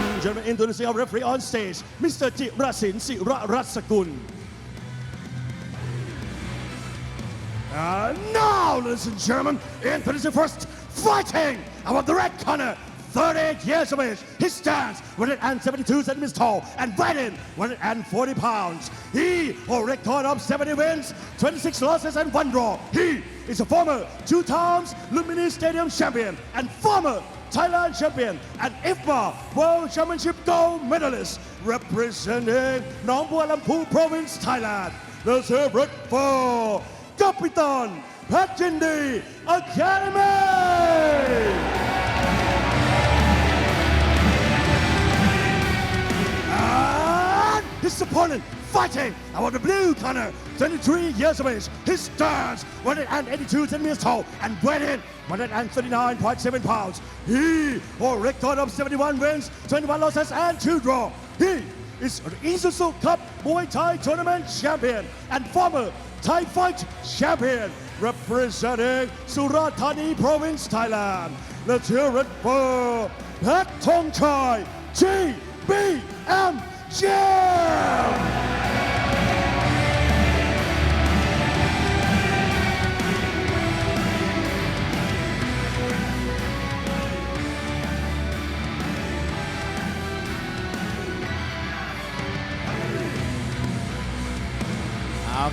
and gentlemen, introducing our referee on stage, Mr. Jirasin Siraratsagun. And now, ladies and gentlemen, introducing first, fighting above the red corner, 38 years of age. He stands 172 centimeters tall and weighing 140 pounds. He a record of 70 wins, 26 losses, and one draw. He is a former two times Lumini Stadium champion and former Thailand champion and IFMA World Championship gold medalist representing Nong Bua Province, Thailand. The favorite for Kapitan Pachindi Academy. And his opponent fighting out of the blue corner, 23 years of age. His stands 182 centimeters tall and weighing 139.7 pounds. He a record of 71 wins, 21 losses, and 2 draw. He is an Isuzu Cup Muay Thai tournament champion and former Thai fight champion representing Surat Thani province, Thailand. Let's hear it for Pat Thong Chai, GBM Jam!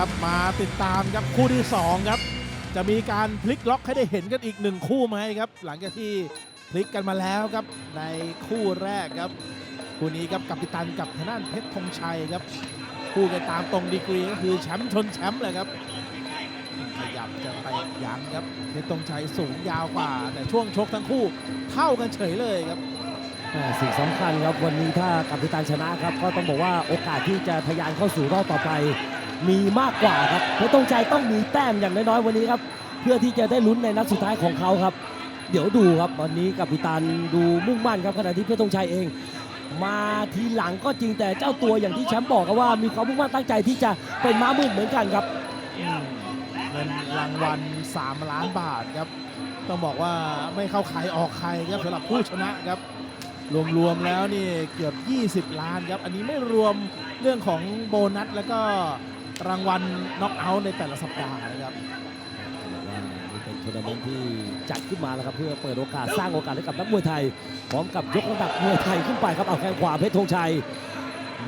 ครับมาติดตามครับคู่ที่ 2 ครับ จะมีการพลิกล็อกให้ได้เห็นกันอีกหนึ่งคู่ไหมครับ หลังจากที่พลิกกันมาแล้วครับในคู่แรกครับคู่นี้ครับกัปตันกับทางด้านเพชรธงชัยครับคู่กันตามตรงดีกรีก็คือแชมป์ชนแชมป์เลยครับขยับจะไปยังครับเพชรธงชัยสูงยาวกว่า แต่ช่วงชกทั้งคู่เท่ากันเฉยเลยครับสิ่งสำคัญครับวันนี้ถ้ากัปตันชนะครับ ก็ต้องบอกว่าโอกาสที่จะทะยานเข้าสู่รอบต่อไป มีมากกว่าครับเพชรตงใจต้องมีแต้มอย่างน้อยๆวันนี้ครับ เพื่อที่จะได้ลุ้นในนัดสุดท้ายของเขาครับ เดี๋ยวดูครับวันนี้กัปตันดูมุ่งมั่นครับขณะที่เพชรตงชัยเอง มาทีหลังก็จริงแต่เจ้าตัวอย่างที่แชมป์บอกครับว่ามีความมุ่งมั่นตั้งใจที่จะเป็นม้ามืดเหมือนกันครับเงินรางวัล3ล้านบาทครับ ต้องบอกว่าไม่เข้าใครออกใครครับสำหรับผู้ชนะครับรวมๆแล้วนี่เกือบ 20 ล้านครับ อันนี้ไม่รวมเรื่องของโบนัสแล้วก็ รางวัลน็อกเอาท์ในแต่ละสัปดาห์นะครับว่านี่เป็นทัวร์นาเมนต์ที่จัดขึ้นมาแล้วครับเพื่อเปิดโอกาสสร้างโอกาสให้กับนักมวยไทย พร้อมกับยกระดับมวยไทยขึ้นไปครับเอาแข้งขวาเพชรธงชัย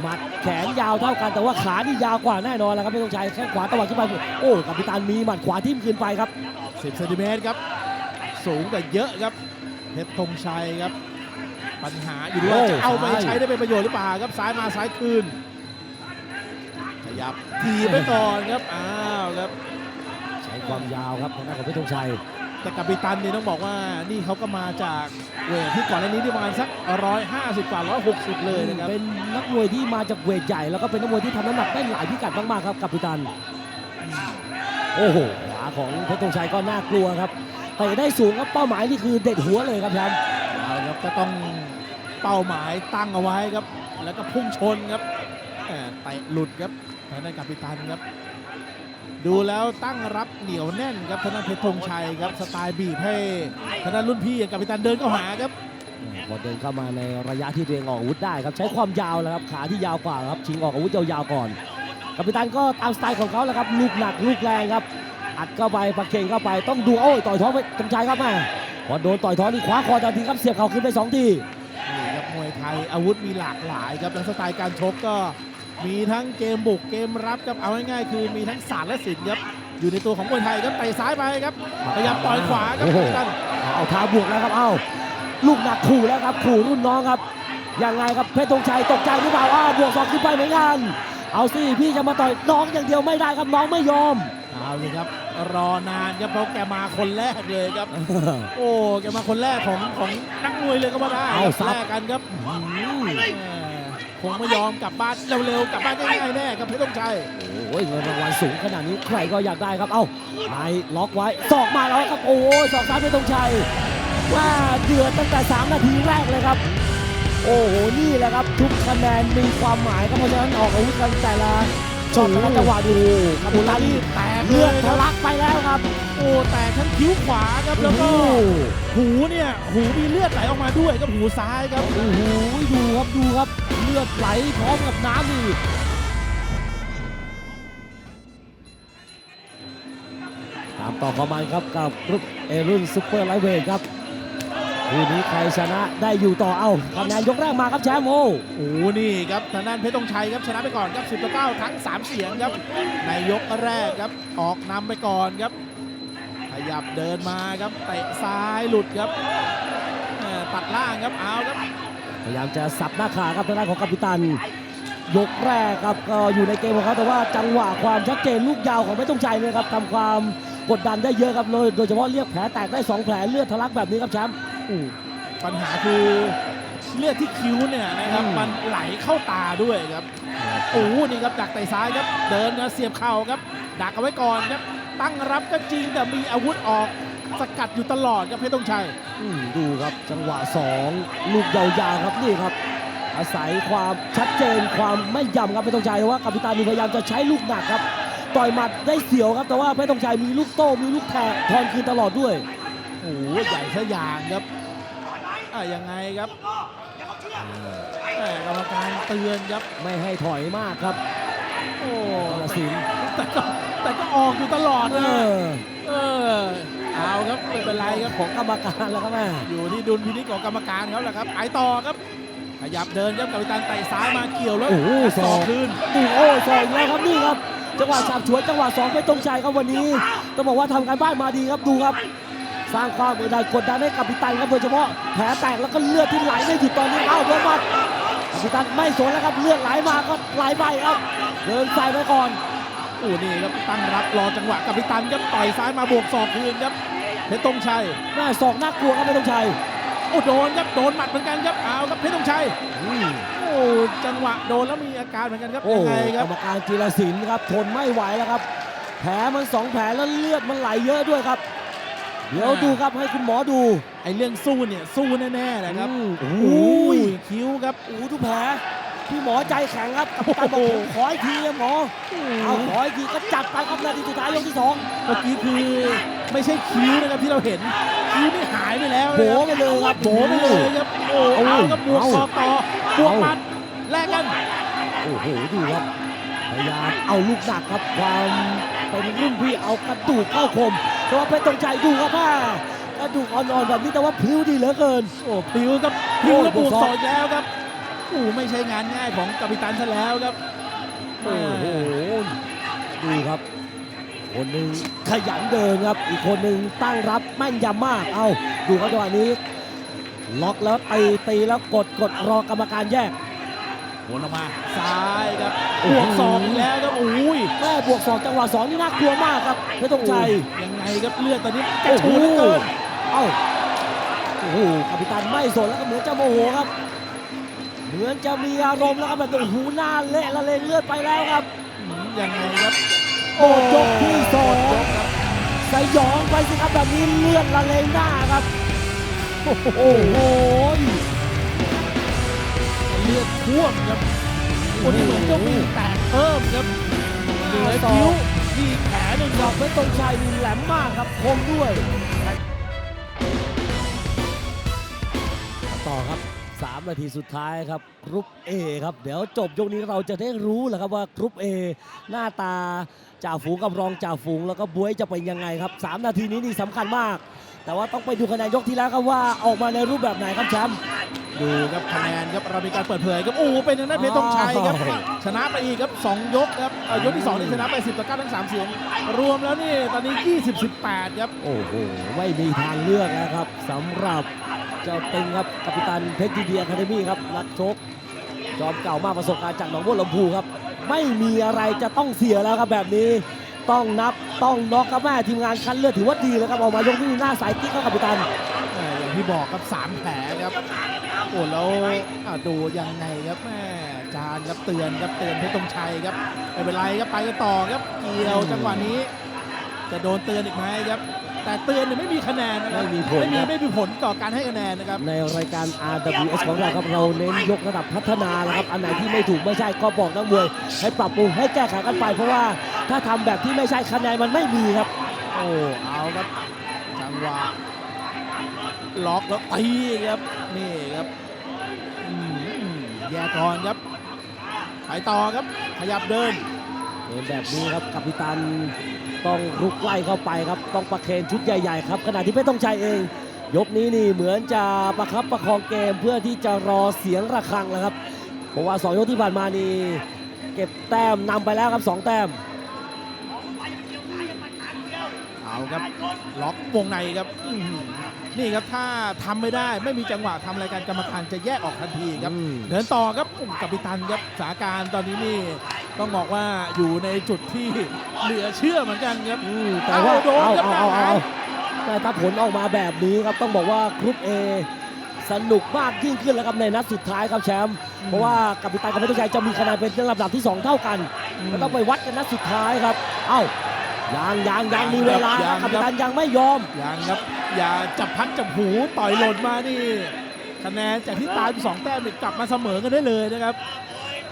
หมัดแขนยาวเท่ากันแต่ว่าขานี่ยาวกว่าแน่นอนแล้วครับเพชรธงชัยแข้งขวาตะวัดขึ้นไปโอ้กัปตันมีหมัดขวาทิ่มขึ้นไปครับ10เซนติเมตรครับสูงแต่เยอะครับเพชรธงชัยครับ ปัญหาอยู่ที่ว่าโอ้จะเอาไปซ้ายใช้ได้เป็นประโยชน์หรือเปล่าครับซ้ายมาซ้ายคืนข ยับทีไปก่อนครับ อ้าวครับ ใช้ความยาวครับทางด้านของเพชรธงชัย แต่กัปตันเนี่ยต้องบอกว่านี่เขาก็มาจากเวทที่ก่อนหน้านี้ที่ประมาณสัก 150กว่า160 เลยนะครับ เป็นนักมวยที่มาจากเวทใหญ่ แล้วก็เป็นนักมวยที่ทำน้ำหนักได้หลายพิกัดมากๆครับกัปตัน โอ้โหขวาของเพชรธงชัยก็น่ากลัวครับแต่ได้สูงครับเป้าหมายนี่คือเด็ดหัวเลยครับแชมป์เอาละครับก็ต้องเป้าหมายตั้งเอาไว้ครับ แล้วก็พุ่งชนครับแหม่เตะหลุดครับ ทางด้านกัปตันครับ ดูแล้วตั้งรับเหนียวแน่นครับทางด้านเพชรธงชัยครับสไตล์บีบให้ทางด้านรุ่นพี่อย่างกัปตันเดินเข้าหาครับพอเดินเข้ามาในระยะที่ตัวเองออกอาวุธได้ครับใช้ความยาวแล้วครับขาที่ยาวกว่าครับชิงออกอาวุธยาวๆก่อนกัปตันก็ตามสไตล์ของเขาแหละครับลูกหนักลูกแรงครับอัดเข้าไปประเคนเข้าไปต้องดูโอ้ยต่อยท้องไปธงชัยครับแม่พอโดนต่อยท้องนี่คว้าคอทันทีครับเสียบเข่าขึ้นไปสองทีนี่ครับมวยไทยอาวุธมีหลากหลายครับและสไตล์การชกก็ มีทั้งเกมบุกเกมรับครับเอาง่ายๆคือมีทั้งศาสตร์และศิลป์ครับอยู่ในตัวของมวยไทยครับเตะซ้ายไปครับพยายามต่อยขวาครับโอ้โหกัปตันเอาเท้าบวกแล้วครับเอ้าลูกหนักขู่แล้วครับขู่รุ่นน้องครับยังไงครับเพชรธงชัยตกใจหรือเปล่าอ้าวบวกสองขึ้นไปเหมือนกันเอาสิพี่จะมาต่อยน้องอย่างเดียวไม่ได้ครับน้องไม่ยอมเอาเลยครับรอนานครับเพราะแกมาคนแรกเลยครับ โอ้แกมาคนแรกของของนักมวยเลยก็ว่าได้เอาครับซับแรกกันครับแหม่ คงไม่ยอมกลับบ้านเร็วๆกลับบ้านง่ายๆแน่ครับเพชรต้องชัยโอ้ยเงินรางวัลสูงขนาดนี้ใครก็อยากได้ครับ เอ้าไม้ล็อกไว้ศอกมาแล้วครับโอ้ยศอกซ้ายไม่ตรงชัยว่าเดือดตั้งแต่ 3 นาทีแรกเลยครับ โอ้โหนี่แหละครับ ทุกคะแนนมีความหมายครับเพราะฉะนั้นออกอาวุธกันแต่ละ ชอบนะจังหวะดูกัปโอ้ตันนี่แตกเลเลือดยคทะรับลักไปแล้วครับ โอ้แตกทั้งคิ้วขวาครับแล้วก็โอ้โหหูเนี่ยหูมีเลือดไหลออกมาด้วยครับหูซ้ายครับโอ้โหดูครับดูครับเลือดไหลพร้อมกับน้ำนี่ตามต่อเข้ามาครับกับรุ่นเอรุ่นซุปเปอร์ไลท์เวทครับ คู่นี้ใครชนะได้อยู่ต่อเอาคะแนนยกแรกมาครับแชมป์โอ้โอ้นี่ครับทางด้านเพชรตงชัยครับชนะไปก่อนครับ10ต่อ9ทั้ง 3 เสียงครับ ในยกแรกครับออกนำไปก่อนครับ ขยับเดินมาครับเตะซ้ายหลุดครับเอ่อตัดล่างครับเอาครับ พยายามจะสับหน้าขาครับทางด้านของกัปตัน ยกแรกครับก็อยู่ในเกมของเขาแต่ว่าจังหวะความชัดเจนลูกยาวของไม่ต้องใจเนี่ยครับทำความกดดันได้เยอะครับโดยโดยเฉพาะเรียกแผลแตกได้สองแผลเลือดทะลักแบบนี้ครับแชมป์อู้ ปัญหาคือเลือดที่คิ้วเนี่ยนะครับอืมมันไหลเข้าตาด้วยครับโอ้นี่ครับดักเตะซ้ายครับ เดินนะเสียบเข่าครับ ดักเอาไว้ก่อนครับ ตั้งรับก็จริงแต่มีอาวุธออกสกัดอยู่ตลอดครับเพชรตงชัยอืมดูครับจังหวะสองลูกยาวๆครับนี่ครับ อาศัยความชัดเจนความไม่ย่ำครับไม่ต้องใจว่ากัปตันนี่พยายามจะใช้ลูกหนักครับต่อยหมัดได้เสียวครับแต่ว่าไม่ต้องใจมีลูกโต้มีลูกแทกทอนคืนตลอดด้วย โอ้โหใหญ่ซะอย่างครับอะยังไงครับแหม่กรรมการเตือนครับไม่ให้ถอยมากครับ โอ้กรสินแต่ก็แต่ก็ออกอยู่ตลอดเอนะอเออเอาครับไม่เป็นไรครับของกรรมการแล้วครับแม่อยู่ที่ดุลพินิจของกรรมการเขาแหละครับไปต่อครับขยับเดินครับกัปตันเตะซ้ายมาเกี่ยวแล้วโอ้โหสสอองงคืนดูโอ้ยสองอีกแล้วครับนี่ครับจังหวะฉาบฉวยจังหวะสองไม่ตรงใจครับวันนี้ต้องบอกว่าทำการบ้านมาดีครับดูครับ สร้างความอึดอัดกดดันให้กับปิตันครับโดยเฉพาะแผลแตกแล้วก็เลือดที่ไหลไม่หยุดตอนนี้เอ้าโดนหมัดกัปตันไม่สนแล้วครับเลือดไหลมาก็ไหลไปครับ เดินใส่ไปก่อนโอ้นี่ครับตั้งรับรอจังหวะกัปตันครับต่อยซ้ายมาบวกศอกคืนครับเพชรตงชัยแม่ศอกน่ากลัวครับไม่ต้องชัยโอ้โดนครับโดนหมัดเหมือนกันครับเอาครับเพชรตงชัยอืมโอ้จังหวะโดนแล้วมีอาการเหมือนกันครับโอ้ยังไงคกรัรบรมการจีรศิลป์ครับทนไม่ไหวแล้วครับ แผลมันสองแผลแล้วเลือดมันไหลเยอะด้วยครับ เดี๋ยวดูครับให้คุณหมอดู ไอ้เรื่องสู้เนี่ยสู้แน่ๆแหละครับอืมโอ้โอ้ยยคิ้วครับ โอ้โหดูแผลพี่หมอใจแข็งครับกัปตันบอกผมขออีกทีนะหมอ เอาขออีกทีก็จัดไปครับนาทีสุดท้ายยกที่สองเมื่อกี้คือไม่ใช่คิ้วนะครับที่เราเห็นคิ้วนี่หายไปแล้วโบนะครับไปเลยครับโบไปเลยครับโอ้โอ้ยเอาครับบวกเอาศอกต่อบวกหมัดแลกกัน โอ้โห ดูครับ พยายามเอาลูกหนักครับ ความ เป็นรุ่นพี่เอากระดูกเข้าคมแต่ว่าเพชรตรงใจดูครับว่ากระดูกอ่อนๆแบบนี้แต่ว่าพลิ้วดีเหลือเกิน โอ้พิวครับพิวแล้วโอ้บวกบวกศศออกกอีกแล้วครับโอ้ไม่ใช่งานง่ายของกัปตันซะแล้วครับโอ้โหดูครับ คนหนึ่งขยันเดินครับ อีกคนหนึ่งตั้งรับแม่นยำมาก เอาดูครับจังหวะนี้ ล็อกแล้วตีตีแล้วกดกดรอกรรมการแยกวนออกมาซ้ายครับโอ้บโหวกศอกอีกแล้วครับโอ้ยแม่บวก สองจังหวะสองนี่น่ากลัวมากครับเพชรตรงใจยังไงครับเลือดตอนนี้กระชูเหลือเกินเอ้าโอ้โหกัปตันไม่สนแล้วก็เหมือนจะโมโหครับ เหมือนจะมีอารมณ์แล้วครับแบบโอ้โหหน้าเละละเลงเลือดไปแล้วครับอืมยังไงครับโอ้ยกที่สองสยองไปสิครับแบบนี้เลือดละเลงหน้าครับโอ้โหเลือดท่วมครับคนนี้เหมือนจะมีแตกเพิ่มครับ เหลือคิ้วมีแผลหนึ่งดอกเพชรตรงชัยนี่แหลมมากครับคมด้วย ต่อครับ 3 นาทีสุดท้ายครับกรุ๊ป A ครับ เดี๋ยวจบยกนี้เราจะได้รู้แหละครับว่ากรุ๊ป A หน้าตาจ่าฝูงกับรองจ่าฝูงแล้วก็บวยจะเป็นยังไงครับ 3 นาทีนี้นี่สำคัญมาก แต่ว่าต้องไปดูคะแนนยกที่แล้วครับว่าออกมาในรูปแบบไหนครับแชมป์ดูครับคะแนนครับเรามีการเปิดเผยครับโอ้โหเป็นทางด้านเพชรธงชัยครับอ้าวชนะไปอีกครับสองยกครับเอ่อยกที่สองนี่ชนะไป 10ต่อ9ทั้ง3เสียงรวมแล้วนี่ตอนนี้ 20 18ครับโอ้โหไม่มีทางเลือกแล้วครับสำหรับเจ้าติงครับกัปตันเพชรดีเดียคาเดมี่ครับนักชกจอมเก่ามากประสบการณ์จากหนองบัวลำพูครับไม่มีอะไรจะต้องเสียแล้วครับแบบนี้ ต้องนับต้องน็อกครับแม่ทีมงานคันเลือดถือว่าดีแล้วครับออกมายกนี้หน้าสายกิ๊กครับกัปตันแหม่อย่างที่บอกครับ3แผลครับโอ้แล้วอะดูยังไงครับแม่จานครับเตือนครับเตือนเพชรธงชัยครับไม่เป็นไรครับไปกันต่อครับเกี่ยวจังหวะนี้ จะโดนเตือนอีกไหมครับแต่เตือนเนี่ยไม่มีคะแนนนะครับไม่มีผลไม่มีครับไม่มีผลต่อการให้คะแนนนะครับในรายการ RWS ของเราครับเราเน้นยกระดับพัฒนานะครับอันไหนที่ไม่ถูกไม่ใช่ก็บอกนักมวย ให้ปรับปรุงให้แก้ไขกันไปเพราะว่า ถ้าทำแบบที่ไม่ใช่คะแนนมันไม่มีครับ โอ้เอาครับจังหวะล็อกแล้วตีครับนี่ครับอืมแยกก่อนครับไปต่อครับขยับเดินเป็นแบบนี้ครับกัปตันต้องรุกไล่เข้าไปครับ ต้องประเคนชุดใหญ่ๆครับขณะที่ไม่ต้องใจเอง ยกนี้นี่เหมือนจะประคับประคองเกมเพื่อที่จะรอเสียงระฆังแล้วครับเพราะว่าสองยกที่ผ่านมานี่เก็บแต้มนำไปแล้วครับสองแต้ม ครับล็อกวงในครับอื้อหือนี่ครับถ้าทำไม่ได้ไม่มีจังหวะทำรายการกรรมการจะแยกออกทันทีครับอืมเดินต่อครับอุ้มกัปตันครับสถานการณ์ตอนนี้นี่ต้องบอกว่าอยู่ในจุดที่เหลือเชื่อเหมือนกันครับอืมแต่ว่าเอาโดนเอาครับเอาเอาหาเอายแต่ถ้าผลออกมาแบบนี้ครับต้องบอกว่ากรุ๊ป A สนุกมากยิ่งขึ้นแล้วครับในนัดสุดท้ายครับแชมป์เพราะว่ากัปตันกับเพชรตุชัยจะมีคะแนนเป็นลำดับที่ 2 เท่ากันก็ต้องไปวัดกันนัดสุดท้ายครับ เอ้า ยังยังยังมีเวลาครับกัปตันยังไม่ยอมยังครับอย่าจับพัดจับหูต่อยหล่นมานี่คะแนนจากที่ตายไปสองแต้มเนี่ยกลับมาเสมอกันได้เลยนะครับ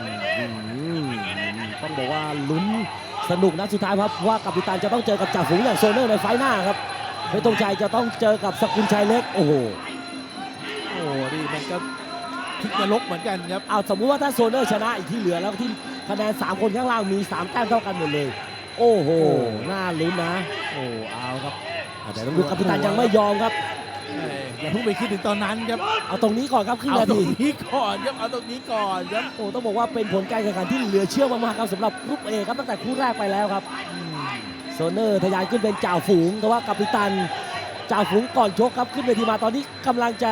อืมต้องบอกว่าลุ้นสนุกนัดสุดท้ายครับว่ากัปตันจะต้องเจอกับจ่าฝูงอย่างโซเนอร์ในไฟล์หน้าครับเพชรตุชัยจะต้องเจอกับสกุลชัยเล็กโอ้โหโอ้นี่มันก็พลิกนรกเหมือนกันครับเอาสมมุติว่าถ้าโซเนอร์ชนะอีกที่เหลือแล้วที่คะแนน3คนข้างล่างมี 3 แต้มเท่ากันหมดเลย โอ้โหน่าลุ้นนะ โอ้เอาครับแต่ต้องดูกัปตันยังไม่ยอมครับเอ้ยอย่าเพิ่งไปคิดถึงตอนนั้นครับเอาตรงนี้ก่อนครับครึ่งเอานาตรทีงนี้ก่อนครับเอาตรงนี้ก่อนครับโอ้ต้องบอกว่าเป็นผลการแข่งขันที่เหลือเชื่อมากๆครับสำหรับกรุ๊ปเอครับตั้งแต่คู่แรกไปแล้วครับอืมโซเนอร์ทะยานขึ้นเป็นจ่าฝูงแต่ว่ากัปตันจ่าฝูงก่อนชกครับขึ้นเวทีมาตอนนี้กำลังจะ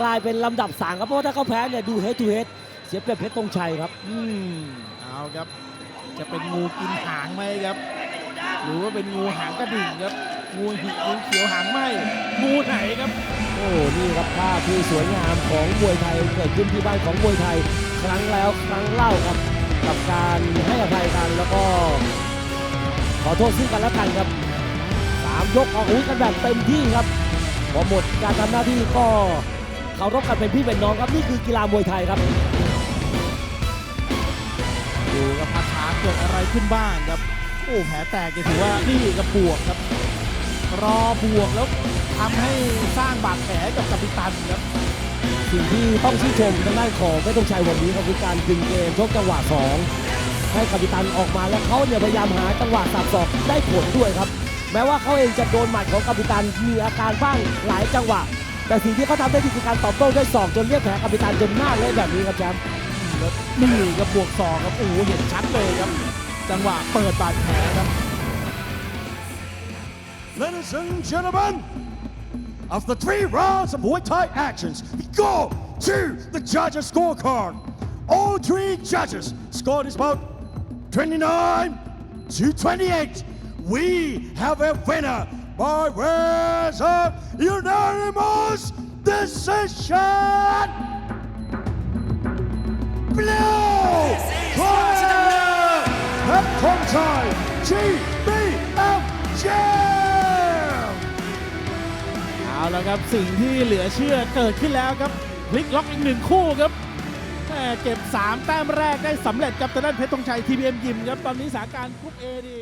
กลายเป็นลำดับสามครับเพราะว่าถ้าเขาแพ้เนี่ยดูเฮดทูเฮดเสียเปรียบเพชรตรงชัยครับอืมเอาครับ จะเป็นงูกินหางไหมครับ หรือว่าเป็นงูหางกระดิ่งครับงูหิงูเขียวหางไหมงูไหนครับ โอ้นี่ครับภาพที่สวยงามของมวยไทยเกิดขึ้นที่บ้านของมวยไทย ครั้งแล้วครั้งเล่าครับ กับการให้อภัยกันแล้วก็ ขอโทษซึ่งกันและกันครับสามยกออกอาวุธกันแบบเต็มที่ครับพอหมดการทำหน้าที่ก็เคารพกันเป็นพี่เป็นน้องครับนี่คือกีฬามวยไทยครับ ดูกับพักช้าเกิดอะไรขึ้นบ้างครับ โอ้แผลแตกจะถือว่านี่กับบวกครับ รอบวกแล้วทำให้สร้างบาดแผลกับกัปตันครับสิ่งที่ต้องชื่นชมทางด้านของเพชรธงชัยวันนี้ครับคือการดึงเกมชกจังหวะสองให้กัปตันออกมาแล้วเขาเนี่ยพยายามหาจังหวะสับศอกได้ผลด้วยครับ แม้ว่าเขาเองจะโดนหมัดของกัปตันมีอาการบ้างหลายจังหวะ แต่สิ่งที่เขาทำได้ดีคือการตอบโต้ด้วยศอกจนเรียกแผลกัปตันจนหน้าเละแบบนี้ครับแชมป์ แล้วนี่กับบวกสองครับโอ้โหเห็นชัดเลยครับ จังหวะเปิดบาดแผลครับ Ladies and gentlemen, after three rounds of Muay Thai actions, we go to the judges' scorecard. All three judges scored is about 29 to 28. We have a winner by ways of unanimous decision. Blue corner, Peptide GBM Jam. เอาละครับสิ่งที่เหลือเชื่อเกิดขึ้นแล้วครับพลิกล็อกอีกหนึ่งคู่ครับแม่เก็บ 3 แต้มแรกได้สำเร็จกับทางด้านเพชรธงชัยทีบีเอ็มยิมครับ ตอนนี้สถานการณ์กรุ๊ปเอดี